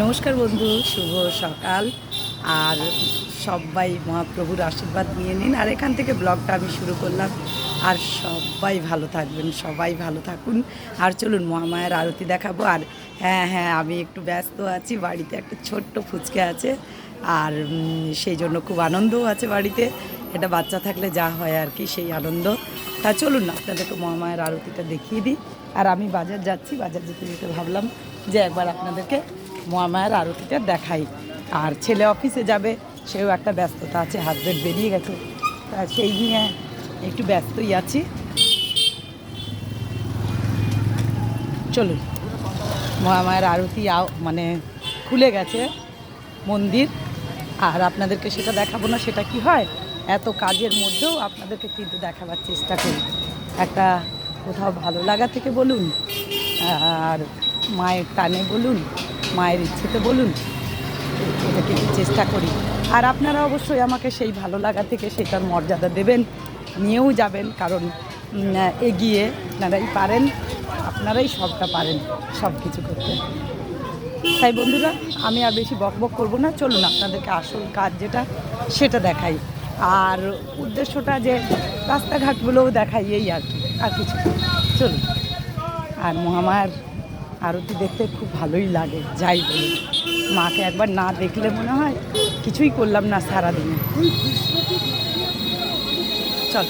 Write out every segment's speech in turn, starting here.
নমস্কার বন্ধু, শুভ সকাল। আর সবাই মহাপ্রভুর আশীর্বাদ নিয়ে নিন। আর এখান থেকে ব্লগটা আমি শুরু করলাম। আর সবাই ভালো থাকবেন, সবাই ভালো থাকুন। আর চলুন মহামায়ার আরতি দেখাবো। আর হ্যাঁ হ্যাঁ আমি একটু ব্যস্ত আছি, বাড়িতে একটা ছোট্ট ফুচকে আছে। আর সেই জন্য খুব আনন্দও আছে বাড়িতে। এটা বাচ্চা থাকলে যা হয় আর কি, সেই আনন্দ। তা চলুন আপনাদেরকে মহামায়ের আরতিটা দেখিয়ে দিই। আর আমি বাজার যাচ্ছি, বাজার যেতে যেতে ভাবলাম যে একবার আপনাদেরকে মহামায়ের আরতিটা দেখাই। আর ছেলে অফিসে যাবে, সেও একটা ব্যস্ততা আছে হাজব্যান্ড বেরিয়ে গেছে। তা সেই নিয়ে একটু ব্যস্তই আছি। চলুন, মহামায়ের আরতি মানে খুলে গেছে মন্দির। আর আপনাদেরকে সেটা দেখাবো না, সেটা কি হয়? এত কাজের মধ্যেও আপনাদেরকে কিন্তু দেখাবার চেষ্টা করি। একটা কোথাও ভালো লাগা থেকে বলুন, আর মায়ের টানে বলুন মায়ের ইচ্ছেতে বলুন এটা কিন্তু চেষ্টা করি। আর আপনারা অবশ্যই আমাকে সেই ভালো লাগা থেকে সেটার মর্যাদা দেবেন, নিয়েও যাবেন, কারণ এগিয়ে আপনারাই পারেন, আপনারাই সবটা পারেন সব কিছু করতে। তাই বন্ধুরা, আমি আর বেশি বক বক করব না, চলুন আপনাদেরকে আসল কাজ যেটা, সেটা দেখাই। আর উদ্দেশ্যটা যে রাস্তাঘাটগুলোও দেখাই, এই আর কি, আর কিছু চলুন। আর মহামায়ার আরতি দেখতে খুব ভালোই লাগে, যাই বলি। মাকে একবার না দেখলে মনে হয় কিছুই করলাম না সারাদিনে। চল।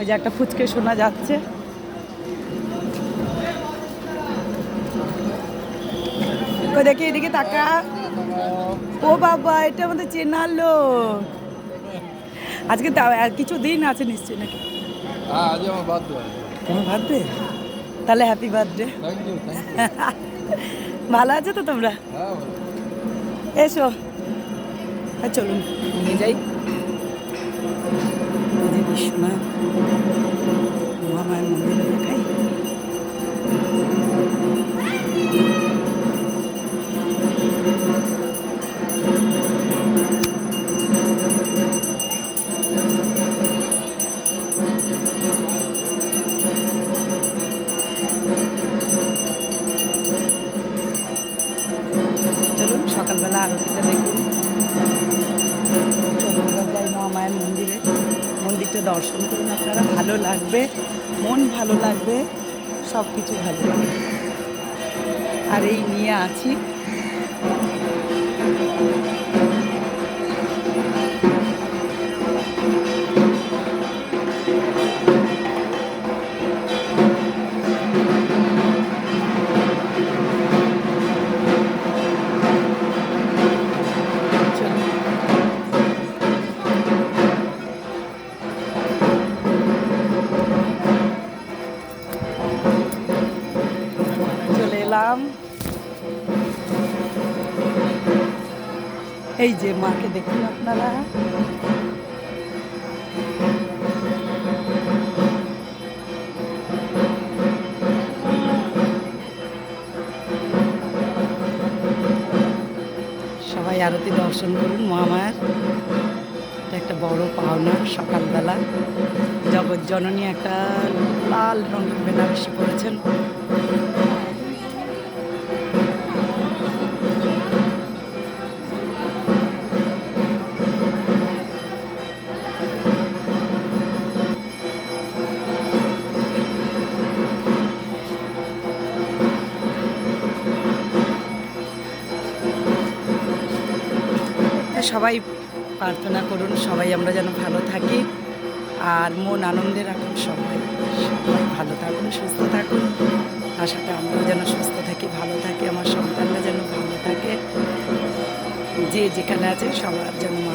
ওই যে একটা ফুচকে শোনা যাচ্ছে। দেখি এদিকে তাকা। ও বাবা, এটা আমাদের চেনার লোক। আজকে কিছু দিন আছে নিশ্চয়ই নাকি? হ্যাঁ আজ আমার বার্থডে তোমার বার্থডে তাহলে হ্যাপি বার্থডে ভালো আছো তো তোমরা? হ্যাঁ এসো। হ্যাঁ চলুন। নিয়ে যাই। বিশ্বনাথ চলুন, সকালবেলা আরতিটা দেখুন চলুন যাই মহামায়ের মন্দিরে। মন্দিরটা দর্শন করুন আপনারা, ভালো লাগবে, মন ভালো লাগবে সব কিছু ভালো লাগবে। আর এই নিয়ে আছি। চলে এই যে মাকে দেখুন আপনারা। সবাই আরতি দর্শন করুন এটা একটা বড় পাওনা সকালবেলা। জগৎ জননী একটা লাল রঙের বেনারসি পরেছেন। সবাই প্রার্থনা করুন, সবাই আমরা যেন ভালো থাকি আর মন আনন্দে রাখুন সবাই। সবাই ভালো থাকুন, সুস্থ থাকুন। তার সাথে আমরাও যেন সুস্থ থাকি, ভালো থাকি, আমার সন্তানরা যেন ভালো থাকে। যে যেখানে আছে সবার যেন মা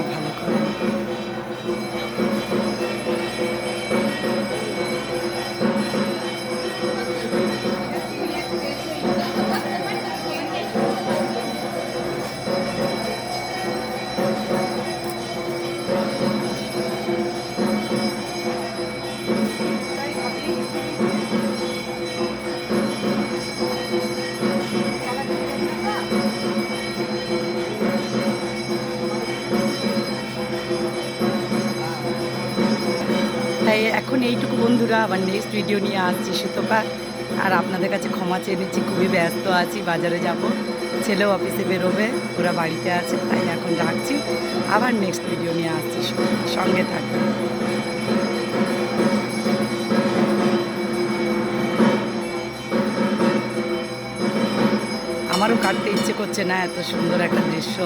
বন্ধুরা, আবার নেক্সট ভিডিও নিয়ে আসছি সুতপা। আর আপনাদের কাছে ক্ষমা চেয়ে নিচ্ছি, খুবই ব্যস্ত আছি, বাজারে যাব। ছেলেও অফিসে বেরোবে, ওরা বাড়িতে আছে, তাই এখন রাখছি। আবার নেক্সট ভিডিও নিয়ে আসছি সঙ্গে থাকবে আমারও কাটতে ইচ্ছে করছে না, এত সুন্দর একটা দৃশ্য।